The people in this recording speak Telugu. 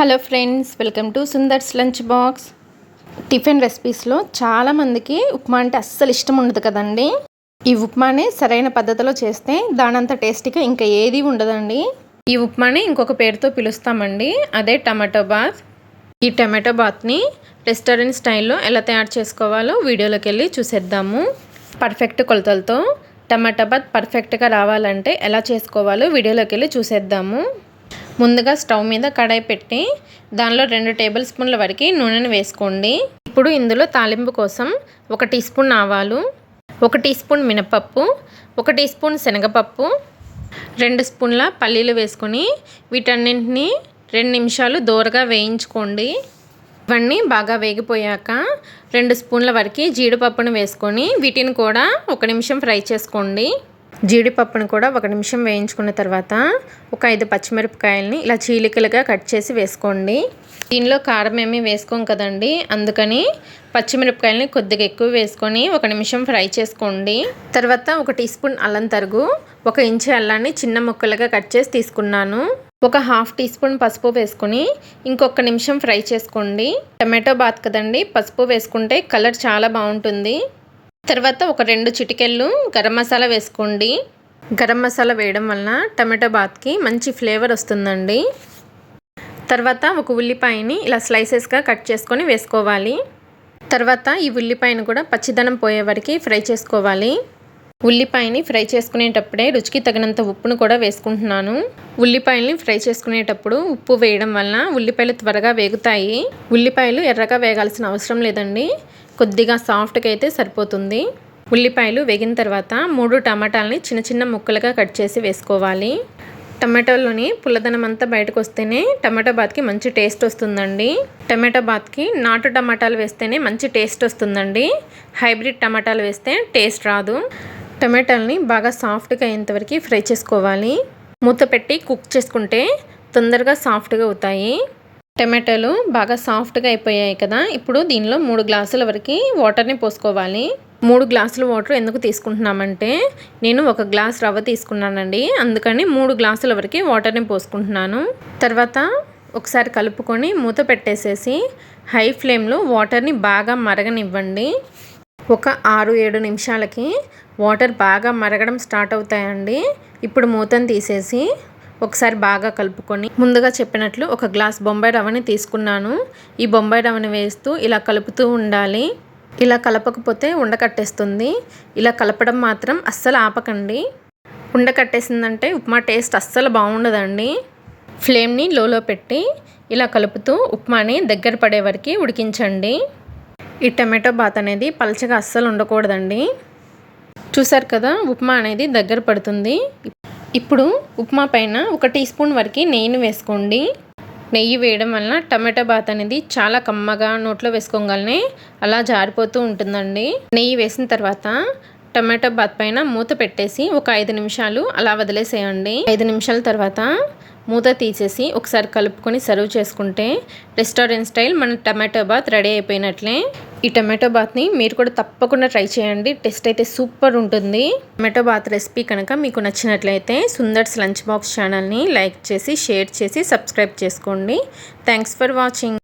Hello friends welcome to Sundar's lunch box tiffin రెసిపీస్లో చాలామందికి ఉప్మా అంటే అస్సలు ఇష్టం ఉండదు కదండి. ఈ ఉప్మాని సరైన పద్ధతిలో చేస్తే దానంత టేస్టీగా ఇంకా ఏది ఉండదండి. ఈ ఉప్మాని ఇంకొక పేరుతో పిలుస్తామండి. అదే టమాటో బాత్. ఈ టమాటో బాత్ని రెస్టారెంట్ స్టైల్లో ఎలా తయారు చేసుకోవాలో వీడియోలోకి వెళ్ళి చూసేద్దాము. పర్ఫెక్ట్ కొలతలతో టమాటా బాత్ పర్ఫెక్ట్గా రావాలంటే ఎలా చేసుకోవాలో వీడియోలోకి వెళ్ళి చూసేద్దాము. ముందుగా స్టవ్ మీద కడాయి పెట్టి దానిలో రెండు టేబుల్ స్పూన్ల వరకు నూనెను వేసుకోండి. ఇప్పుడు ఇందులో తాలింపు కోసం ఒక టీ స్పూన్ ఆవాలు ఒక టీ స్పూన్ మినపప్పు ఒక టీ స్పూన్ శనగపప్పు రెండు స్పూన్ల పల్లీలు వేసుకొని వీటన్నింటినీ రెండు నిమిషాలు దూరగా వేయించుకోండి. ఇవన్నీ బాగా వేగిపోయాక రెండు స్పూన్ల వరకు జీడిపప్పును వేసుకొని వీటిని కూడా ఒక నిమిషం ఫ్రై చేసుకోండి. జీడిపప్పును కూడా ఒక నిమిషం వేయించుకున్న తర్వాత ఒక ఐదు పచ్చిమిరపకాయలని ఇలా చీలికలుగా కట్ చేసి వేసుకోండి. దీనిలో కారం ఏమీ వేసుకోం కదండి. అందుకని పచ్చిమిరపకాయలని కొద్దిగా ఎక్కువ వేసుకొని ఒక నిమిషం ఫ్రై చేసుకోండి. తర్వాత ఒక టీ స్పూన్ అల్లం తరుగు ఒక ఇంచు అల్లాన్ని చిన్న ముక్కలుగా కట్ చేసి తీసుకున్నాను. ఒక హాఫ్ టీ స్పూన్ పసుపు వేసుకుని ఇంకొక నిమిషం ఫ్రై చేసుకోండి. టమాటో బాత్ కదండి పసుపు వేసుకుంటే కలర్ చాలా బాగుంటుంది. తర్వాత ఒక రెండు చిటికెళ్ళు గరం మసాలా వేసుకోండి. గరం మసాలా వేయడం వలన టమాటో బాత్కి మంచి ఫ్లేవర్ వస్తుందండి. తర్వాత ఒక ఉల్లిపాయని ఇలా స్లైసెస్గా కట్ చేసుకొని వేసుకోవాలి. తర్వాత ఈ ఉల్లిపాయను కూడా పచ్చిదనం పోయే వరకు ఫ్రై చేసుకోవాలి. ఉల్లిపాయని ఫ్రై చేసుకునేటప్పుడే రుచికి తగినంత ఉప్పును కూడా వేసుకుంటున్నాను. ఉల్లిపాయల్ని ఫ్రై చేసుకునేటప్పుడు ఉప్పు వేయడం వలన ఉల్లిపాయలు త్వరగా వేగుతాయి. ఉల్లిపాయలు ఎర్రగా వేగాల్సిన అవసరం లేదండి. కొద్దిగా సాఫ్ట్గా అయితే సరిపోతుంది. ఉల్లిపాయలు వేగిన తర్వాత మూడు టమాటాలని చిన్న చిన్న ముక్కలుగా కట్ చేసి వేసుకోవాలి. టమాటోలోని పుల్లదనం అంతా బయటకు వస్తేనే టమాటో బాత్కి మంచి టేస్ట్ వస్తుందండి. టమాటో బాత్కి నాటు టమాటాలు వేస్తేనే మంచి టేస్ట్ వస్తుందండి. హైబ్రిడ్ టమాటాలు వేస్తే టేస్ట్ రాదు. టమాటాలని బాగా సాఫ్ట్గా అయ్యేంతవరకు ఫ్రై చేసుకోవాలి. మూత పెట్టి కుక్ చేసుకుంటే తొందరగా సాఫ్ట్గా అవుతాయి. టమాటాలు బాగా సాఫ్ట్గా అయిపోయాయి కదా. ఇప్పుడు దీనిలో మూడు గ్లాసుల వరకు వాటర్ని పోసుకోవాలి. మూడు గ్లాసుల వాటర్ ఎందుకు తీసుకుంటున్నామంటే నేను ఒక గ్లాస్ రవ్వ తీసుకున్నానండి. అందుకని మూడు గ్లాసుల వరకు వాటర్ని పోసుకుంటున్నాను. తర్వాత ఒకసారి కలుపుకొని మూత పెట్టేసేసి హై ఫ్లేమ్లో వాటర్ని బాగా మరగనివ్వండి. ఒక ఆరు ఏడు నిమిషాలకి వాటర్ బాగా మరగడం స్టార్ట్ అవుతాయండి. ఇప్పుడు మూతను తీసేసి ఒకసారి బాగా కలుపుకొని ముందుగా చెప్పినట్లు ఒక గ్లాస్ బొంబాయి రవ్వని తీసుకున్నాను. ఈ బొంబాయి రవ్వని వేస్తూ ఇలా కలుపుతూ ఉండాలి. ఇలా కలపకపోతే ఉండకట్టేస్తుంది ఇలా కలపడం మాత్రం అస్సలు ఆపకండి. ఉండకట్టేసిందంటే ఉప్మా టేస్ట్ అస్సలు బాగుండదండి. ఫ్లేమ్ని లోలో పెట్టి ఇలా కలుపుతూ ఉప్మాని దగ్గర పడే వరకు ఉడికించండి. ఈ టమాటో బాత్ అనేది పలచగా అస్సలు ఉండకూడదండి. చూసారు కదా ఉప్మా అనేది దగ్గర పడుతుంది. ఇప్పుడు ఉప్మా పైన ఒక టీ స్పూన్ వరకు నెయ్యిని వేసుకోండి. నెయ్యి వేయడం వలన టమాటా బాత్ అనేది చాలా కమ్మగా నోట్లో వేసుకోగానే అలా జారిపోతూ ఉంటుందండి. నెయ్యి వేసిన తర్వాత టమాటా బాత్ పైన మూత పెట్టేసి ఒక ఐదు నిమిషాలు అలా వదిలేసేయండి. ఐదు నిమిషాల తర్వాత మూత తీసేసి ఒకసారి కలుపుకొని సర్వ్ చేసుకుంటే రెస్టారెంట్ స్టైల్ మన టమాటో బాత్ రెడీ అయిపోయినట్లే. ఈ టమాటో బాత్ని మీరు కూడా తప్పకుండా ట్రై చేయండి. టెస్ట్ అయితే సూపర్ ఉంటుంది. టమాటో బాత్ రెసిపీ కనుక మీకు నచ్చినట్లయితే సుందర్స్ లంచ్ బాక్స్ ఛానల్ని లైక్ చేసి షేర్ చేసి సబ్స్క్రైబ్ చేసుకోండి. Thanks for watching.